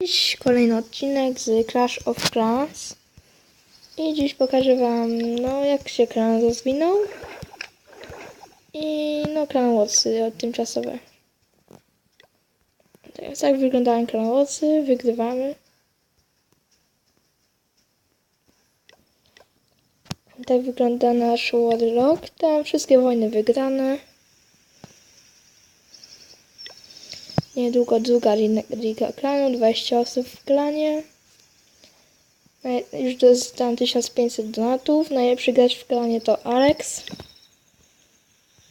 Dziś kolejny odcinek z Clash of Clans. I dziś pokażę wam, no, jak się klan rozwinął. I no, klan Watsy tymczasowe. Tak, tak wyglądają klan Watsy, wygrywamy. Tak wygląda nasz Warlock. Tam wszystkie wojny wygrane. Niedługo druga li- liga klanu, 20 osób w klanie. Już dostałem 1500 donatów. Najlepszy gracz w klanie to Alex.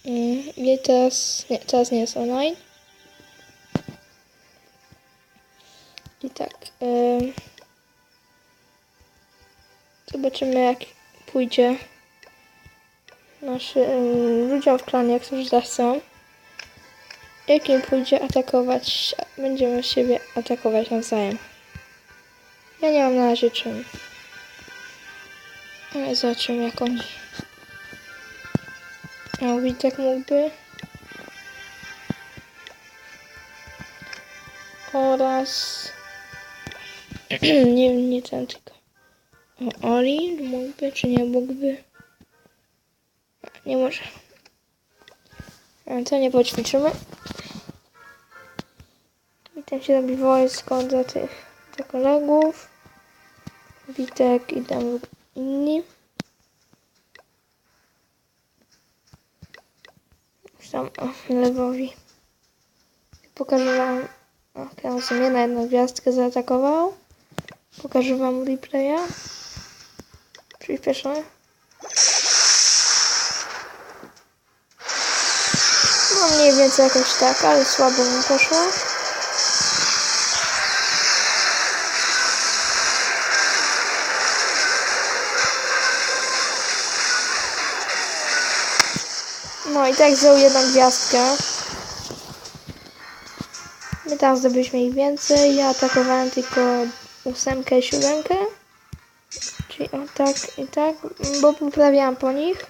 Mm, I teraz nie, teraz nie jest online. I tak. zobaczymy jak pójdzie naszym ludziom w klanie, jak już zachcą. Jak im pójdzie atakować, będziemy siebie atakować nawzajem. Ja nie mam na razie czym. Ale zobaczymy jak oni. A Witek mógłby. Oraz... nie, nie ten tylko. O, Oli mógłby, czy nie mógłby? Nie może. To nie poćwiczymy. Tam się robi wojsko dla tych kolegów. Witek i tam inni. Tam o, lewowi. Pokażę wam. O, tam sobie na jedną gwiazdkę zaatakował. Pokażę wam replaya. Przyspieszone. No mniej więcej jakoś tak, ale słabo mi poszło. No i tak wziął jedną gwiazdkę. My tam zdobyliśmy ich więcej. Ja atakowałem tylko ósemkę i siódemkę. Czyli o tak i tak, bo poprawiałam po nich.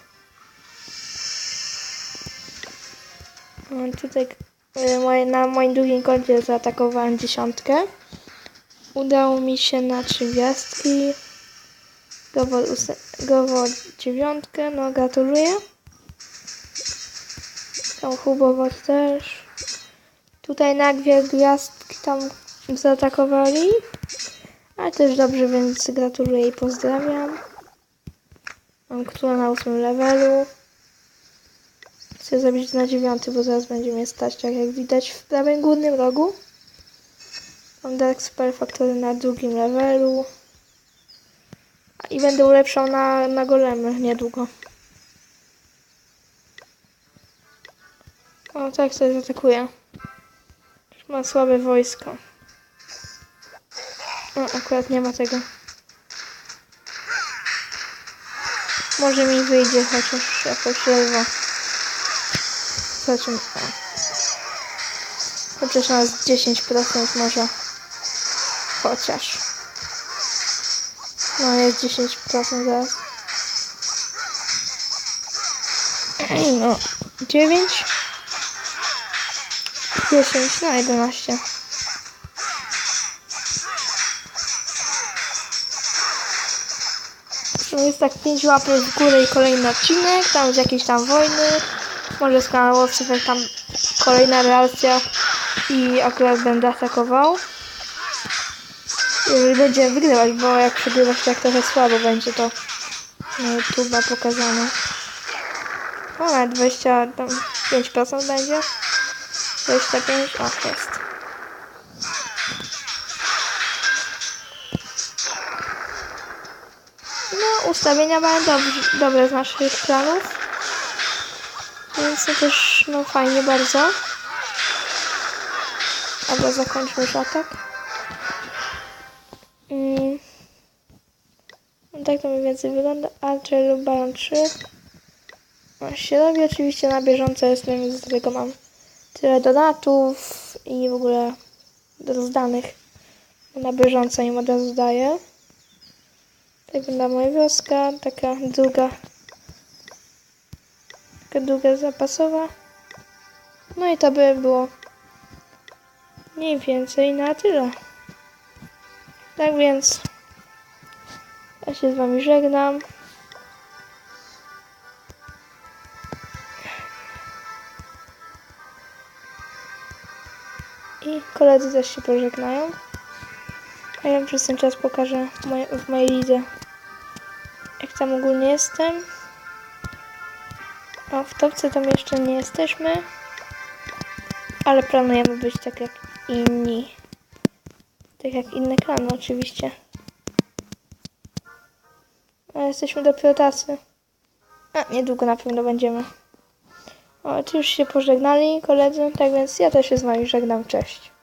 No, tutaj moje, na moim drugim koncie zaatakowałem dziesiątkę. Udało mi się na trzy gwiazdki. Gowo, gowo dziewiątkę, no gratuluję. Tam Hubowo też. Tutaj na gwiazdki tam zaatakowali. Ale też dobrze, więc gratuluję i pozdrawiam. Mam która na ósmym levelu. Chcę zrobić na dziewiąty, bo zaraz będzie mnie stać, tak jak widać w prawym górnym rogu. Mam Dark Spell Factory na drugim levelu. I będę ulepszał na, na golemy niedługo. O, tak sobie zaatakuje. Ma słabe wojsko. O, akurat nie ma tego. Może mi wyjdzie chociaż jakoś lewo. Zobaczymy. Chociaż na 10% może. Chociaż. No jest 10% zaraz. No. 9. 10, no 11. To jest tak 5 łapy w górę i kolejny odcinek, tam z jakiejś tam wojny. Może z kanałowców jak tam kolejna relacja i akurat będę atakował. Jeżeli będzie wygrywać, bo jak przegrywać to jak trochę słabo będzie to na YouTube'a pokazane. O, nawet 20, tam 5% będzie. 25, o jest. No, ustawienia mają dobrze, dobre z naszych planów. Więc to też, no fajnie bardzo. Dobra, zakończmy już atak. Mm. No tak to mniej więcej wygląda. Archer lub Baron 3. No, się robi oczywiście na bieżąco, jestem z tego mam tyle donatów i w ogóle rozdanych na bieżąco im od razu daję. Tak wygląda moja wioska, taka druga, taka druga zapasowa. No i to by było mniej więcej na tyle. Tak więc ja się z wami żegnam. Koledzy też się pożegnają. A ja przez ten czas pokażę w mojej lidze, jak tam ogólnie jestem. A w topce tam jeszcze nie jesteśmy, ale planujemy być tak jak inni. Tak jak inne klany oczywiście. A jesteśmy dopiero tacy. A, niedługo na pewno będziemy. O, czy już się pożegnali koledzy, tak więc ja też się z wami żegnam, cześć.